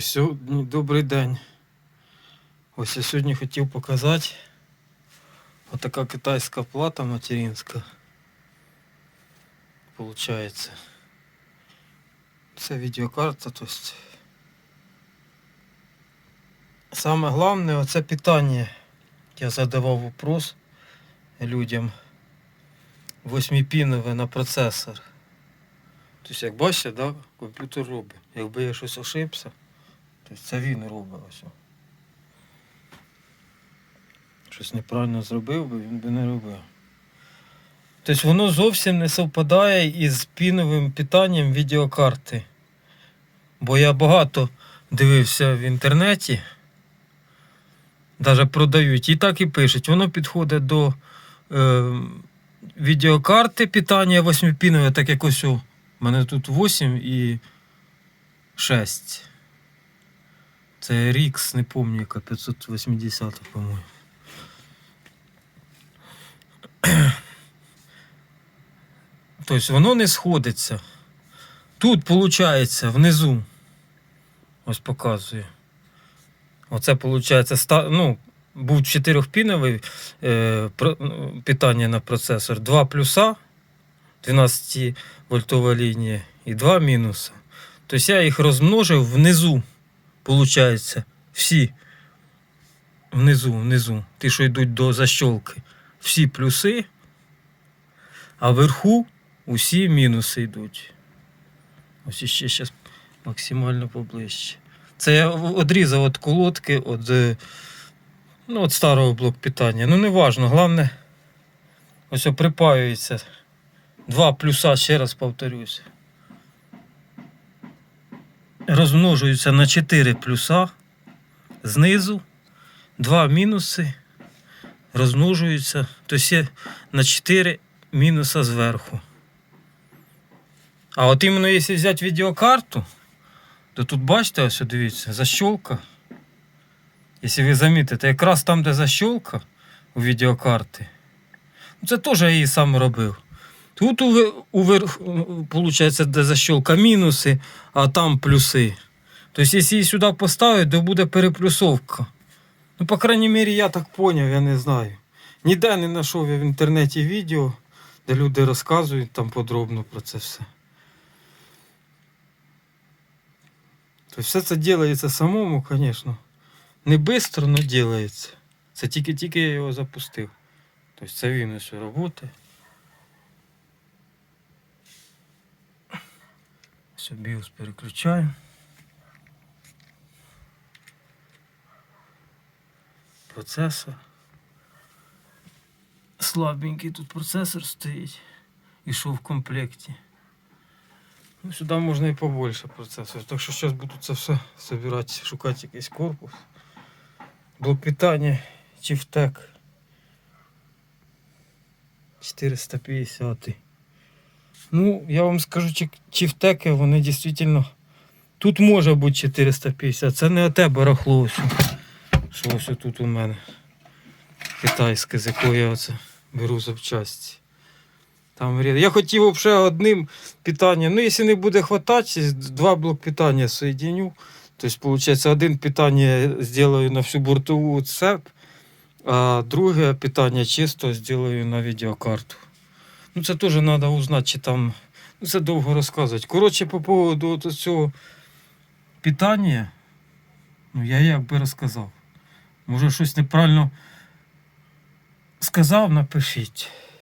Сьогодні добрий день. Ось я сьогодні хотів показати отака китайська плата материнська. Получається. Це відеокарта, то есть. Саме головне оце питання. Я задавав вопрос людям. Восьмипінове на процесор. Тобто, як бачите, да, комп'ютер робить. Якби я щось ошибся, то це він робить ось. Щось неправильно зробив би, він би не робив. Тобто воно зовсім не совпадає із піновим питанням відеокарти. Бо я багато дивився в інтернеті. Навіть продають. І так і пишуть. Воно підходить до е, відеокарти питання 8-пінове, так як ось у мене тут 8 і 6. Це RX, не пам'ятаю, яка 580, по-моєму. Тобто воно не сходиться. Тут виходить внизу. Ось показую. Оце виходить, ну, був 4-піновий е, ну, питання на процесор. 2 плюса, 12 вольтова лінія і 2 мінуса. Тобто я їх розмножив внизу. Виходить, всі. Внизу, внизу. Ті, що йдуть до защолки. Всі плюси, а вверху усі мінуси йдуть. Ось іще зараз максимально поближче. Це я відрізав від колодки, від, е, ну, від старого блок питання. Ну, не важно, головне, ось припаюється. Два плюса, ще раз повторюся. Розмножуються на 4 плюса знизу, два мінуси розмножуються, тобто на 4 мінуса зверху. А от іменно якщо взяти відеокарту, то тут бачите, ось дивіться, защолка. Якщо ви замітите, якраз там, де защолка у відеокарти, ну, це теж я її сам робив. Тут уверх, виходить, де защолка мінуси, а там плюси. Тобто, якщо її сюди поставити, то буде переплюсовка. Ну, по крайній мірі, я так поняв, я не знаю. Ніде не знайшов я в інтернеті відео, де люди розказують там подробно про це все. Тобто все це робиться самому, звісно. Не швидко, але робиться. Це тільки-тільки я його запустив. Тобто це він ось роботи. Все, біос переключаємо. Процесор. Слабенький тут процесор стоїть. І що в комплекті. Ну, сюди можна і побольше процесорів. Так що зараз буду це все збирати, шукати якийсь корпус. Блок питання Чифтек 450. Ну, я вам скажу, чи- чифтеки, вони дійсно. Тут може бути 450. Це не оте барахло. ось. Що ось тут у мене. Китайське, з якої я оце беру запчасті. Там Я хотів взагалі одним питанням. Ну, якщо не буде хватати, два блок питання соєдиню. Тобто, виходить, один питання зроблю на всю бортову цеп, а друге питання чисто зроблю на відеокарту. Ну, це теж треба узнати, чи там. Ну, це довго розказувати. Коротше, по поводу от цього питання, ну, я як би розказав. Може, щось неправильно сказав, напишіть.